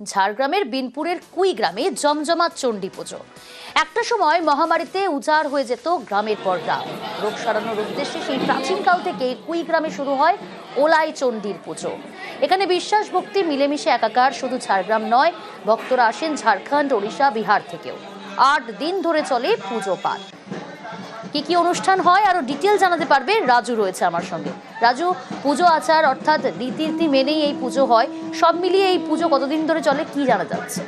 ঝাড়গ্রামের বিনপুরের কুই গ্রামে জমজমাট চণ্ডী পুজো। একটা সময় মহামারীতে উজাড় হয়ে যেত গ্রামের পর গ্রাম রোগ সারানোর উদ্দেশ্যে সেই প্রাচীনকাল থেকে কুই গ্রামে শুরু হয় ওলাই চণ্ডীর পুজো। এখানে বিশ্বাস, ভক্তি, মিলেমিশে একাকার শুধু ঝাড়গ্রাম নয়, ভক্তরা আসেন ঝাড়খণ্ড, ওড়িশা, বিহার থেকেও। আট দিন ধরে চলে পুজো পাঠ কি কি অনুষ্ঠান হয় আরও ডিটেল জানাতে পারবে? রাজু রয়েছে আমার সঙ্গে। রাজু, পুজো আচার অর্থাৎ রীতি মেনেই এই পুজো হয়। সব মিলিয়ে এই পুজো কতদিন ধরে চলে, কি জানা যাচ্ছে?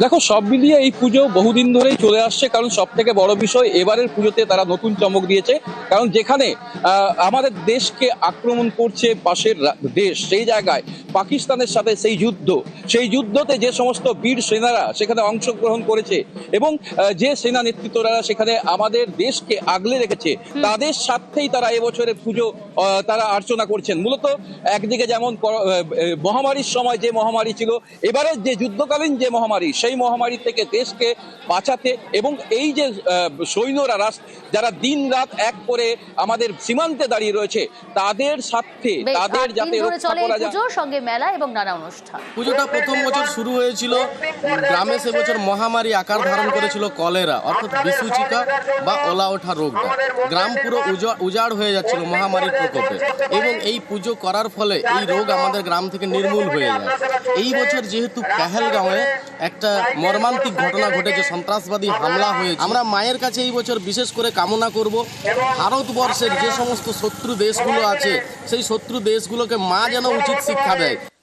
দেখো সব মিলিয়ে এই পুজো বহুদিন ধরেই চলে আসছে কারণ সব থেকে বড় বিষয় এবারের পুজোতে তারা নতুন চমক দিয়েছে। কারণ যেখানে আহ, আমাদের দেশকে আক্রমণ করছে পাশের দেশ সেই জায়গায় পাকিস্তানের সাথে সেই যুদ্ধ। সেই যুদ্ধতে যে সমস্ত বীর সেনারা সেখানে অংশগ্রহণ করেছে এবং যে সেনা নেতৃত্বরা সেখানে আমাদের দেশকে আগলে রেখেছে তাদের সাথেই তারা এবছরের পুজো তারা অর্চনা করছেন। মূলত একদিকে যেমন মহামারীর সময় যে মহামারী ছিল এবারে যে যুদ্ধকালীন যে মহামারী সেই মহামারী থেকে দেশকে বাঁচাতে এবং এই যে সৈন্যরা রাস- যারা দিন রাত এক করে আমাদের সীমান্তে দাঁড়িয়ে রয়েছে তাদের সাথে তাদের যাতে রক্ষা করা যায়। সঙ্গে মেলা এবং নানা অনুষ্ঠান। পুজোটা প্রথম বছর শুরু হয়েছিল। গ্রামে সে বছর মহামারী আকার ধারণ করেছিল কলেরা অর্থাৎ বিসুচিকা বা ওলা ওঠা রোগটা। গ্রাম পুরো উজা- উজাড় হয়ে যাচ্ছিল মহামারীর প্রকোপে এবং এই পুজো করার ফলে এই রোগ আমাদের গ্রাম থেকে নির্মূল হয়ে যায়। এই বছর যেহেতু পেহেলগাঁওয়ে একটা মর্মান্তিক ঘটনা ঘটেছে, সন্ত্রাসবাদী হামলা হয়েছে। আমরা মায়ের কাছে এই বছর বিশেষ করে কামনা করব, ভারতবর্ষের যে সমস্ত শত্রু দেশগুলো আছে, সেই শত্রু দেশগুলোকে মা যেন উচিত শিক্ষা দেয়।